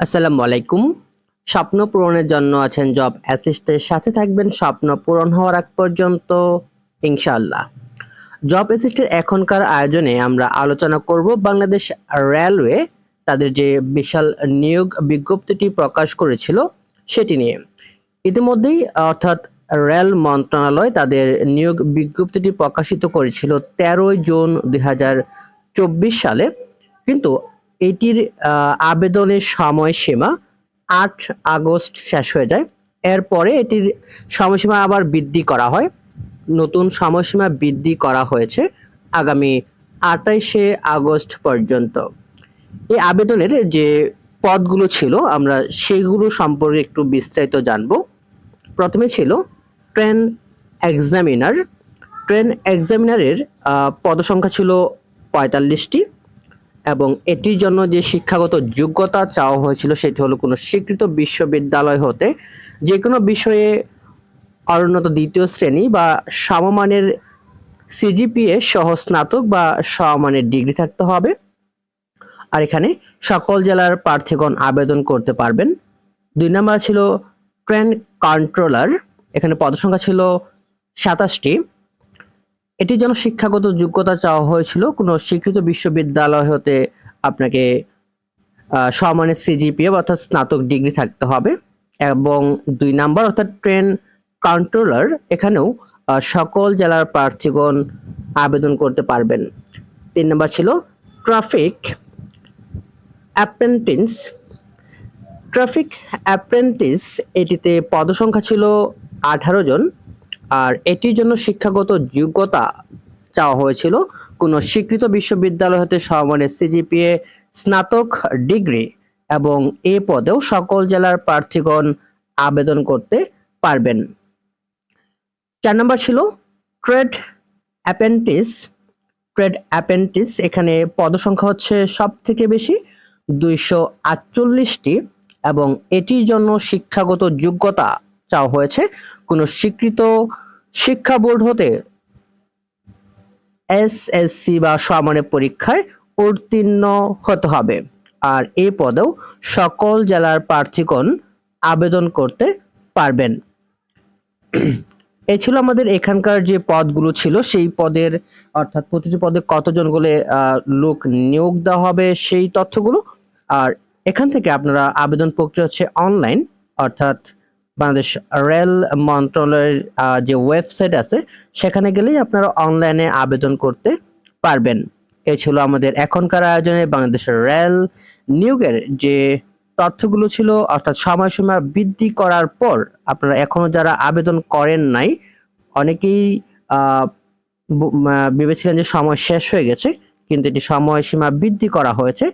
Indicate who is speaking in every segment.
Speaker 1: আসসালামু আলাইকুম। স্বপ্ন পূরণের জন্য আছেন জব অ্যাসিস্টের সাথে থাকবেন স্বপ্ন পূরণ হওয়ার আগ পর্যন্ত, ইনশাআল্লাহ। জব অ্যাসিস্টের এখনকার আয়োজনে আমরা আলোচনা করব বাংলাদেশ রেলওয়ে তাদের যে বিশাল নিয়োগ বিজ্ঞপ্তিটি প্রকাশ করেছিল সেটি নিয়ে। ইতিমধ্যেই অর্থাৎ রেল মন্ত্রণালয় তাদের নিয়োগ বিজ্ঞপ্তিটি প্রকাশিত করেছিল তেরোই জুন দুই হাজার চব্বিশ সালে। কিন্তু এটির আবেদনের সময়সীমা আট আগস্ট শেষ হয়ে যায়। এরপরে এটির সময়সীমা আবার বৃদ্ধি করা হয়। নতুন সময়সীমা বৃদ্ধি করা হয়েছে আগামী আটাইশে আগস্ট পর্যন্ত। এই আবেদনের যে পদগুলো ছিল, আমরা সেগুলো সম্পর্কে একটু বিস্তারিত জানব। প্রথমে ছিল ট্রেন এক্সামিনার। ট্রেন এক্সামিনারের পদসংখ্যা ছিল পঁয়তাল্লিশটি। এবং এটির জন্য যে শিক্ষাগত যোগ্যতা চাওয়া হয়েছিল সেটি হলো কোনো স্বীকৃত বিশ্ববিদ্যালয় হতে যে কোনো বিষয়ে অনুন্নত দ্বিতীয় শ্রেণি বা সমমানের সিজিপিএ সহ স্নাতক বা সমমানের ডিগ্রি থাকতে হবে। আর এখানে সকল জেলার প্রার্থীগণ আবেদন করতে পারবেন। দুই নম্বর ছিল ট্রেন কন্ট্রোলার, এখানে পদসংখ্যা ছিল সাতাশটি। এটির জন্য শিক্ষাগত যোগ্যতা চাওয়া হয়েছিল। কোনো স্বীকৃত বিশ্ববিদ্যালয় হতে আপনাকে সমানের সিজিপিএ অর্থাৎ স্নাতক ডিগ্রি থাকতে হবে এবং দুই নাম্বার অর্থাৎ ট্রেন কন্ট্রোলার এখানেও সকল জেলার প্রার্থীগণ আবেদন করতে পারবেন। তিন নাম্বার ছিল ট্রাফিক অ্যাপ্রেন্টিস। ট্রাফিক অ্যাপ্রেন্টিস এটিতে পদসংখ্যা ছিল আঠারো জন। আর এটির জন্য শিক্ষাগত যোগ্যতা চাওয়া হয়েছিল কোনো স্বীকৃত বিশ্ববিদ্যালয় হতে সমানের সিজিপিএ স্নাতক ডিগ্রি এবং এ পদেও সকল জেলার প্রার্থীগণ আবেদন করতে পারবেন। চার নম্বর ছিল ট্রেড অ্যাপেন্টিস ট্রেড অ্যাপেন্টিস এখানে পদসংখ্যা হচ্ছে সব থেকে বেশি, দুইশো আটচল্লিশটি এবং এটির জন্য শিক্ষাগত যোগ্যতা চাওয়া হয়েছে। কোনো স্বীকৃত শিক্ষা বোর্ড হতে এসএসসি বা সমানের পরীক্ষায় উত্তীর্ণ হতে হবে। আর এই পদেও সকল জেলার প্রার্থীগণ আবেদন করতে পারবেন। এই ছিল আমাদের এখানকার যে পদগুলো ছিল সেই পদের অর্থাৎ প্রতিটি পদে কতজন আহ, লোক নিয়োগ দেওয়া হবে সেই তথ্যগুলো। আর এখান থেকে আপনারা আবেদন প্রক্রিয়া হচ্ছে অনলাইন অর্থাৎ বাংলাদেশ রেল মন্ত্রণালয়ের যে ওয়েবসাইট আছে, সেখানে গেলেই আপনারা অনলাইনে আবেদন করতে পারবেন। এই ছিল আমাদের এখনকার আয়োজনে বাংলাদেশের রেল নিয়োগের যে তথ্যগুলো ছিল, অর্থাৎ সময়সীমা বৃদ্ধি করার পর আপনারা এখনও যারা আবেদন করেন নাই, অনেকেই ভেবেছিলেন যে সময় শেষ হয়ে গেছে, কিন্তু এটি সময়সীমা বৃদ্ধি করা হয়েছে।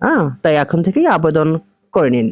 Speaker 1: হ্যাঁ তাই এখন থেকেই আবেদন করে নিন।